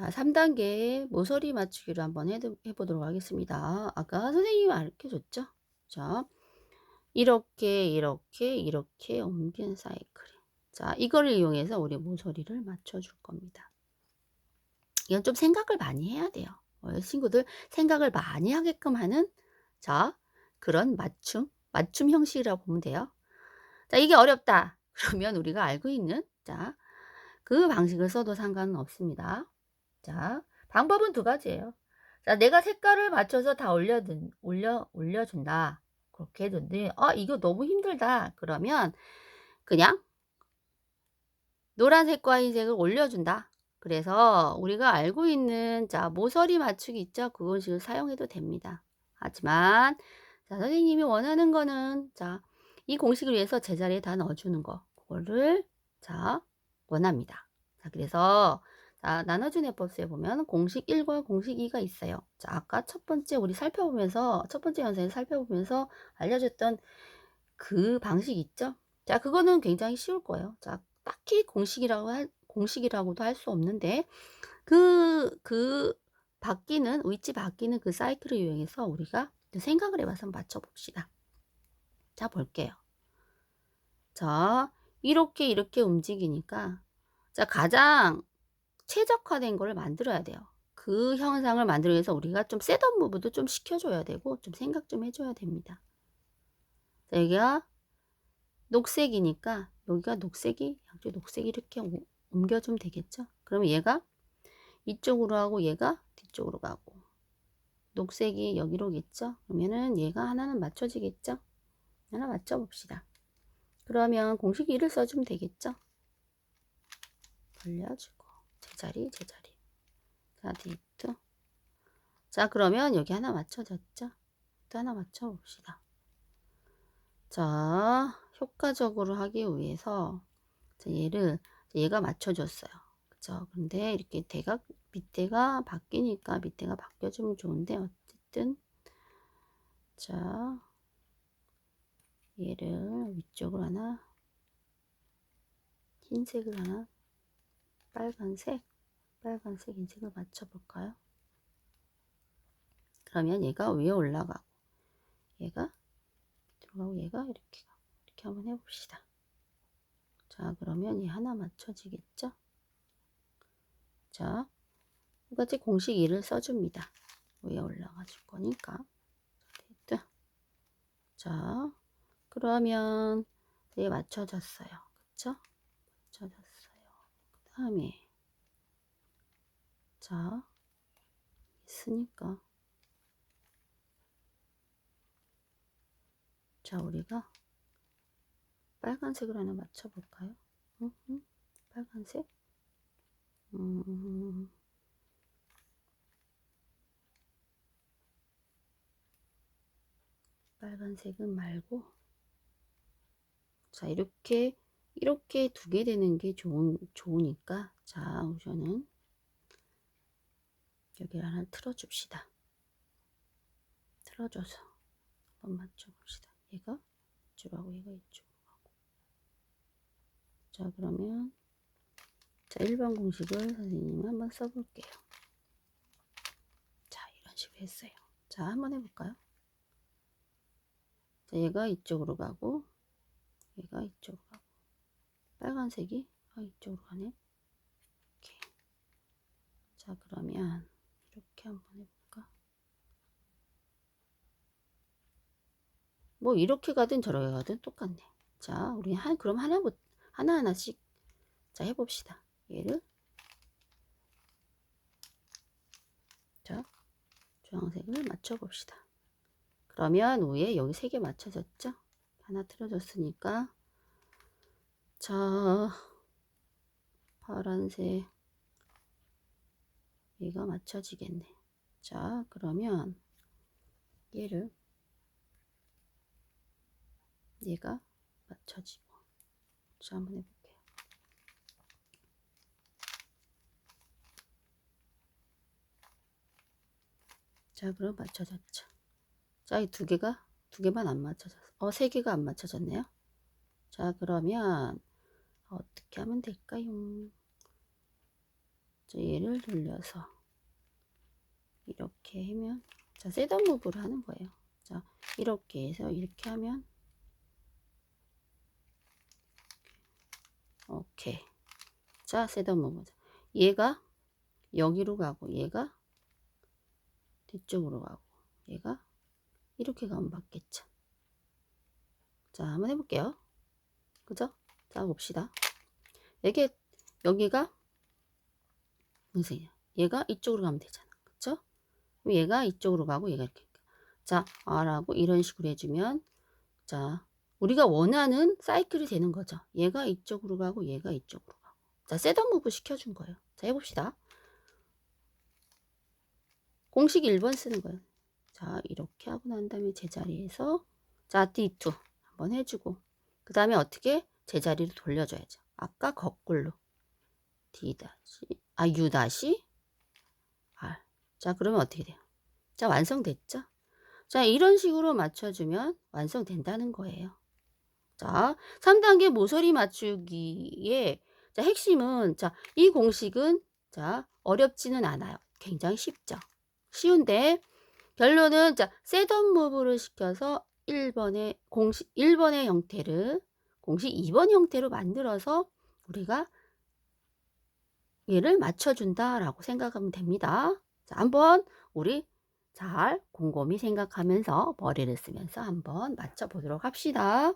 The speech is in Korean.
자, 3단계 모서리 맞추기를 한번 해, 해보도록 하겠습니다. 아까 선생님이 가르쳐줬죠? 자, 이렇게, 이렇게, 이렇게 옮긴 사이클. 자, 이걸 이용해서 우리 모서리를 맞춰줄 겁니다. 이건 좀 생각을 많이 해야 돼요. 어, 친구들 생각을 많이 하게끔 하는 자 그런 맞춤 맞춤 형식이라고 보면 돼요. 자 이게 어렵다. 그러면 우리가 알고 있는 자그 방식을 써도 상관은 없습니다. 자 방법은 두 가지예요. 자 내가 색깔을 맞춰서 다 올려 올려 올려준다. 그렇게 해줬는데 아 이거 너무 힘들다. 그러면 그냥 노란색과 흰색을 올려준다. 그래서 우리가 알고 있는 자 모서리 맞추기 있죠? 그것을 사용해도 됩니다. 하지만 자 선생님이 원하는 거는 자이 공식을 위해서 제자리에 다 넣어주는 거 그거를 자 원합니다. 자 그래서 자 나눠준 해법수에 보면 공식 1과 공식 2가 있어요. 자 아까 첫 번째 우리 살펴보면서 첫 번째 영상에 살펴보면서 알려줬던 그 방식 있죠? 자 그거는 굉장히 쉬울 거예요. 자 딱히 공식이라고 할 공식이라고도 할 수 없는데 그, 그 바뀌는 위치 바뀌는 그 사이클을 이용해서 우리가 생각을 해봐서 맞춰 봅시다. 자 볼게요. 자 이렇게 이렇게 움직이니까 자 가장 최적화된 걸 만들어야 돼요. 그 형상을 만들기 위해서 우리가 좀 셋업 무브도 좀 시켜줘야 되고 좀 생각 좀 해줘야 됩니다. 자, 여기가 녹색이니까 여기가 녹색이 양쪽 녹색이 이렇게 옮겨주면 되겠죠. 그러면 얘가 이쪽으로 하고 얘가 뒤쪽으로 가고 녹색이 여기로겠죠. 그러면은 얘가 하나는 맞춰지겠죠. 하나 맞춰봅시다. 그러면 공식 1을 써주면 되겠죠. 벌려주고 제자리 제자리 자 디트 자 그러면 여기 하나 맞춰졌죠. 또 하나 맞춰봅시다. 자 효과적으로 하기 위해서 얘를 얘가 맞춰줬어요. 그쵸? 근데 이렇게 대각 밑에가 바뀌니까 밑에가 바뀌어주면 좋은데 어쨌든 자 얘를 위쪽으로 하나 흰색을 하나 빨간색 빨간색 흰색을 맞춰볼까요? 그러면 얘가 위에 올라가고 얘가 들어가고 얘가 이렇게 가고 이렇게 한번 해봅시다. 자, 그러면 이 하나 맞춰지겠죠? 자, 똑같이 공식 1을 써줍니다. 위에 올라가 줄 거니까. 됐다. 자, 그러면 얘 맞춰졌어요. 그쵸? 맞춰졌어요. 그 다음에, 자, 있으니까. 자, 우리가 빨간색으로 하나 맞춰볼까요? 음, 음, 빨간색? 음, 빨간색은 말고 자 이렇게 이렇게 두개 되는 게 좋은, 좋으니까 자 우선은 여기 하나 틀어줍시다. 틀어줘서 한번 맞춰봅시다. 얘가 이쪽하고 얘가 이쪽 자 그러면 자 1번 공식을 선생님 한번 써볼게요. 자 이런 식으로 했어요. 자 한번 해볼까요? 자 얘가 이쪽으로 가고 얘가 이쪽으로 가고 빨간색이? 아 이쪽으로 가네? 이렇게 자 그러면 이렇게 한번 해볼까? 뭐 이렇게 가든 저렇게 가든 똑같네. 자 우리 한 그럼 하나부터 하나하나씩. 자 해봅시다. 얘를. 자 주황색을 맞춰봅시다. 그러면 위에 여기 세 개 맞춰졌죠? 하나 틀어졌으니까 자 파란색 얘가 맞춰지겠네. 자 그러면 얘를 얘가 맞춰지고 자, 한번 해볼게요. 자, 그럼 맞춰졌죠. 자, 이 두 개가, 두 개만 안 맞춰졌어. 어, 세 개가 안 맞춰졌네요. 자, 그러면 어떻게 하면 될까요? 자, 얘를 돌려서 이렇게 하면 자, 셋업 무브를 하는 거예요. 자, 이렇게 해서 이렇게 하면 오케이. 자, 셋업 무브. 얘가 여기로 가고 얘가 뒤쪽으로 가고 얘가 이렇게 가면 맞겠죠. 자, 한번 해볼게요. 그죠? 자, 봅시다. 이게 여기가 무슨 얘가 이쪽으로 가면 되잖아. 그럼 얘가 이쪽으로 가고 얘가 이렇게. 자, R하고 이런 식으로 해주면 자, 우리가 원하는 사이클이 되는 거죠. 얘가 이쪽으로 가고 얘가 이쪽으로 가고. 자, 셋업 무브 시켜준 거예요. 자, 해봅시다. 공식 1번 쓰는 거예요. 자, 이렇게 하고 난 다음에 제자리에서 자, D2 한번 해주고 그 다음에 어떻게 제자리로 돌려줘야죠. 아까 거꾸로 D 다시 아 U 다시 R 자 그러면 어떻게 돼요? 자 완성됐죠? 자 이런 식으로 맞춰주면 완성된다는 거예요. 자 3단계 모서리 맞추기의 자 핵심은 자 이 공식은 자 어렵지는 않아요. 굉장히 쉽죠. 쉬운데 결론은 자 셋업 무브를 시켜서 1번의 공식 1번의 형태를 공식 2번 형태로 만들어서 우리가 얘를 맞춰준다라고 생각하면 됩니다. 자, 한번 우리 잘 곰곰이 생각하면서 머리를 쓰면서 한번 맞춰보도록 합시다.